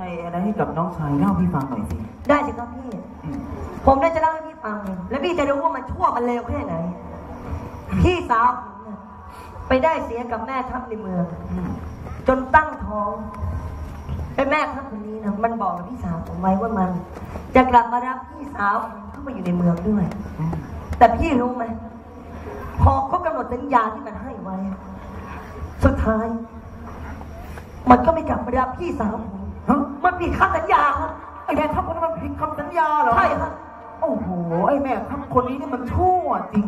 ใจอะไรให้กับน้องชายเล่าพี่ฟังหน่อยสิ ได้สิครับพี่ผมน่าจะเล่าให้พี่ฟังแล้วพี่จะรู้ว่ามันชั่วมันเลวแค่ไหน พี่สาวผมเนี่ยไปได้เสียกับแม่ทัพในเมืองจนตั้งท้องไอ้แม่ทัพคนนี้นะมันบอกกับพี่สาวผมไว้ว่ามัน จะกลับมารับพี่สาวผมเข้ามาอยู่ในเมืองด้วยแต่พี่รู้ไหมพอครบกำหนดสัญญาที่มันให้ไว้ สุดท้าย มันก็ไม่กลับมารับพี่สาวผมฮะ มันผิดคำสัญญาครับไอ้แม่ทัพคนนี้มันผิดคำสัญญาเหรอใช่ครับโอ้โหไอ้แม่ทัพคนนี้นี่มันชั่วจริง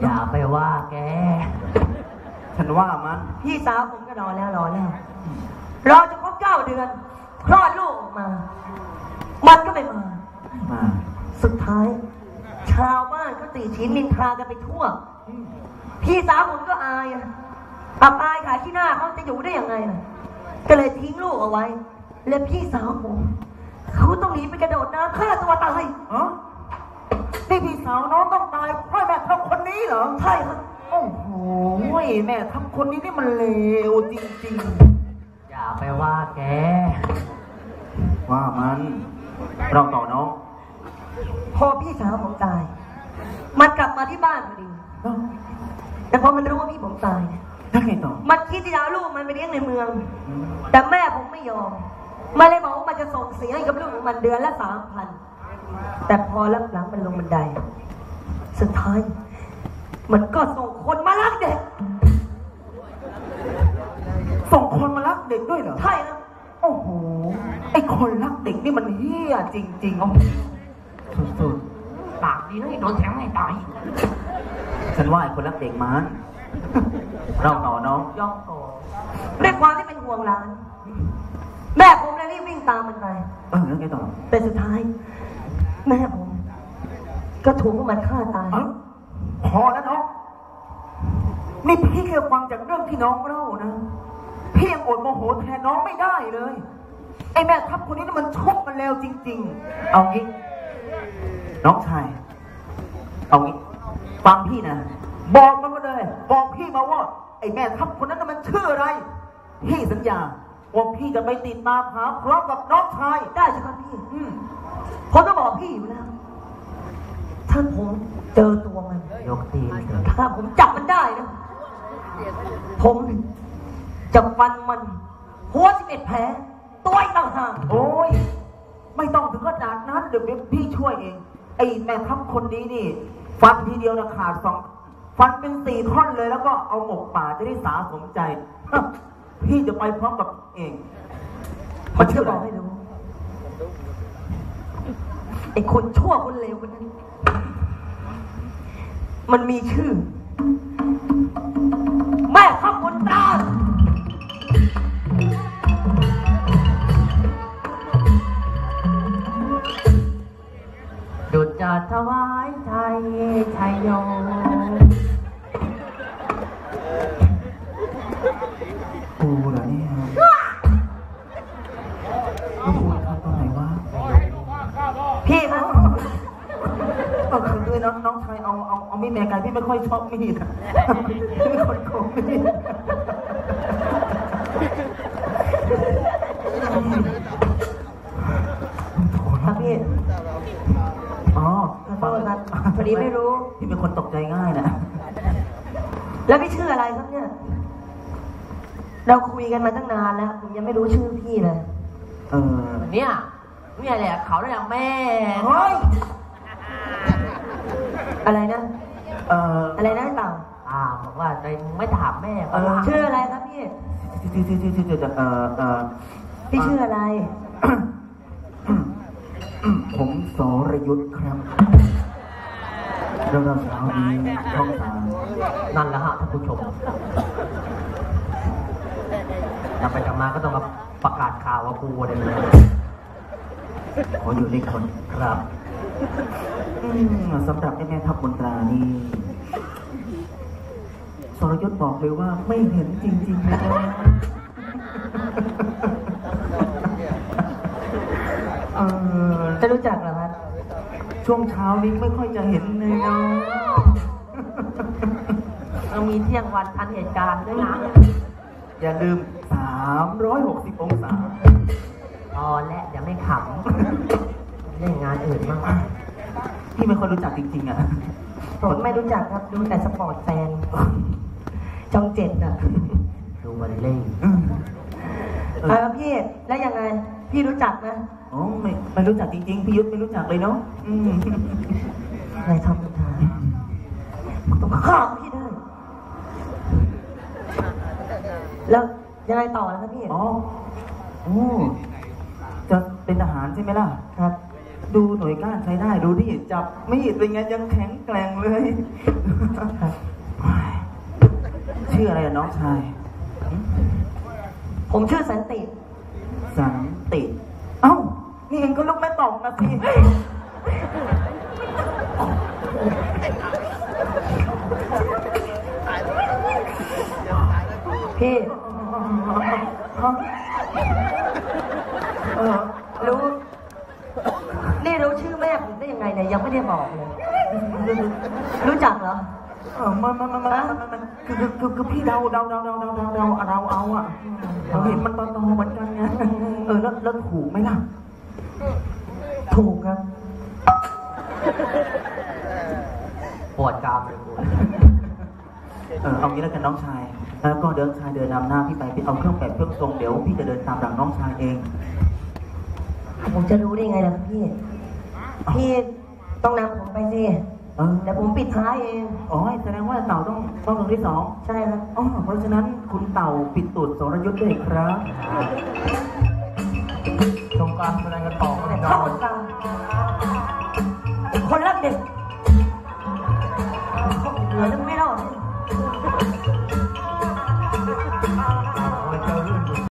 อย่าไปว่าแกๆฉันว่ามัน พี่สาวผมก็รอแล้วรอแล้วรอจนครบเก้าเดือนคลอดลูกออกมา มันก็ไม่มามา สุดท้าย ชาวบ้านก็ตีชินนินทากันไปทั่ว พี่สาวผมก็อายอะอับอายขายที่หน้าเขาจะอยู่ได้ยังไงล่ะ ก็เลยทิ้งลูกเอาไว้ และพี่สาวผมเขาต้องหนีไปกระโดดน้ำฆ่าตัวตายเออนี่พี่สาวน้องต้องตายเพราะแม่ทัพคนนี้เหรอ ใช่ครับโอ้โหแม่ทัพคนนี้นี่มันเลวจริงอย่าไปว่าแกๆว่ามันเราต่อน้อง พอพี่สาวผมตาย มันกลับมาที่บ้านพอดีเอ้าแต่พอมันรู้ว่าพี่ผมตายเนี่ย แล้วไงต่อ มันคิดที่จะเอาลูกมันไปเลี้ยงในเมือง แต่แม่ผมไม่ยอมมันเลยบอกว่ามันจะส่งเสียให้กับลูกของมันเดือนละสามพัน แต่พอรับหลังมันลงบันได สุดท้าย มันก็ส่งคนมาลักเด็ก ส่งคนมารักเด็กด้วยเหรอ ใช่ครับโอ้โห ไอ้คนรักเด็กนี่มันเฮี้ยจริงๆสุดปากดีนะโดนแทงให้ตายๆฉันว่าไอ้คนรักเด็กมัน เราต่อน้องย่องโตด้วยความที่เป็นห่วงหลาน แม่ผมเลยรีบวิ่งตามมันไปเออแล้วไงต่อแต่สุดท้าย แม่ผม ก็ถูกพวกมันฆ่าตาย เอ้าพอแล้วน้องนี่พี่แค่ฟังจากเรื่องที่น้องเล่านะพี่ยังอดโมโหแทนน้องไม่ได้เลยไอ้แม่ทัพคนนี้นี่มันชุบมันแล้วจริง ๆ เอางี้น้องชาย เอางี้ฟังพี่นะ บอกมันมาเลย บอกพี่มาว่า ไอ้แม่ทัพคนนั้นน่ะมันชื่ออะไร พี่สัญญาว่าพี่จะไปติดตามหาพร้อมกับน้องชายได้ใช่ไหมพี่อืมผมต้องบอกพี่อยู่แล้ว ถ้าผมเจอตัวมัน ยกตีนเถอะถ้าผมจับมันได้นะ ผมจะฟันมัน หัวสิบเอ็ดแผล ตัวอีกต่างหากโอ้ย ไม่ต้องถึงขนาดนั้นเดี๋ยวพี่ช่วยเอง ไอ้แม่ทัพคนนี้นี่ ฟันทีเดียวนะขาดสอง ฟันเป็นสี่ท่อนเลยแล้วก็เอาหมกป่าจะได้สาสมใจ พี่จะไปพร้อมกับเองมัมันนจะชื่อบอกอะไรให้รู้ไอ้คนชั่วคนเลวคนนั้น มันมีชื่อ แม่ข้าบนตาดุจจะถวายไทยชัยโย เอาเอาเอามีดแม่ไก่พี่ไม่ค่อยชอบมีดอะพี่เป็นคนโกงมีดครับพี่อ๋อขอโทษครับพอดีไม่รู้ พี่เป็นคนตกใจง่ายนะ แล้วพี่ชื่ออะไรครับเนี่ย เราคุยกันมาตั้งนานแล้วผมยังไม่รู้ชื่อพี่เลย เออเนี่ยเนี่ยแหละเขาเนี่ยแม่ เฮ้ย อะไรนะ เอออะไรนะเต่าอ่าบอกว่าใจมึงไม่ถามแม่เอก็อล่ะชื่ออะไรครับพี่ที่ที่ที่ที่ที่เออเออพี่ชื่ออะไร ผมสรยุทธ์ครับเรื่องราวเช้านี้ช่องสามนั่นแหละฮะท่านผู้ชมจำไปจำมาก็ต้องมาประกาศข่าวว่ากูเนี่ยเลยขออยู่ในคนครับ อืมสำหรับไอ้แม่ทัพบนตรานี่ สรยุทธ์บอกเลยว่าไม่เห็นจริงๆเลยนะเออจะรู้จักเหรอครับช่วงเช้านี้ไม่ค่อยจะเห็นเลยเนาะเรามีเที่ยงวันทันเหตุการณ์ด้วยนะ อย่าลืม 360 องศา ขำเล่นงานอื่นบ้าง พี่ไม่ค่อยรู้จักจริงๆอะผมไม่รู้จักครับดูแต่สปอร์ตแฟนช่องเจ็ดอะดูมันเล่นอืมเออพี่แล้วยังไงพี่รู้จักนะอ๋อไม่ไม่รู้จักจริงๆพี่ยุทธไม่รู้จักเลยเนาะอืมนายทำทุกทางต้องฆ่าพี่ได้แล้วยังไงต่อนะครับพี่อ๋อโอ้จะเป็นทหารใช่ไหมล่ะครับ ดูหน่วยก้านใช้ได้ ดูดิจับมีดเป็นไงยังแข็งแกร่งเลย ชื่ออะไรอะน้องชาย ผมชื่อสันติ สันติ เอ้า นี่เองก็ลูกแม่ตอกมาสิพี่ เออ รู้ นี่รู้ชื่อแม่ผมได้ยังไงเนี่ยยังไม่ได้ บอกเลย รู้จักเหรอ เออมันมันมันมันมันมันคือคือคือคือพี่เดาเดาเดาเดาเดาเดาเดาเราเอาอะเราเห็นมันตอนโตเหมือนกันไงเออแล้วแล้วถูกไหมล่ะ ถูกครับปวดกรามเลยกูเออเอางี้แล้วกันน้องชาย แล้วก็เดินชายเดินนำหน้าพี่ไปไปเอาเครื่องแบบเครื่องทรงเดี๋ยวพี่จะเดินตามหลังน้องชายเอง ผมจะรู้ได้ไงล่ะครับพี่ พี่ ต้องนำผมไปสิเออแต่ผมปิดท้ายเอง อ๋อแสดงว่าเต่าต้องต้องคนที่สองใช่ครับ อ๋อเพราะฉะนั้นคุณเต่าปิดตูดสรยุทธ์ด้วยครับตรงกลางแสดงกันต่อเข้าคนกลางคนรักเด็ก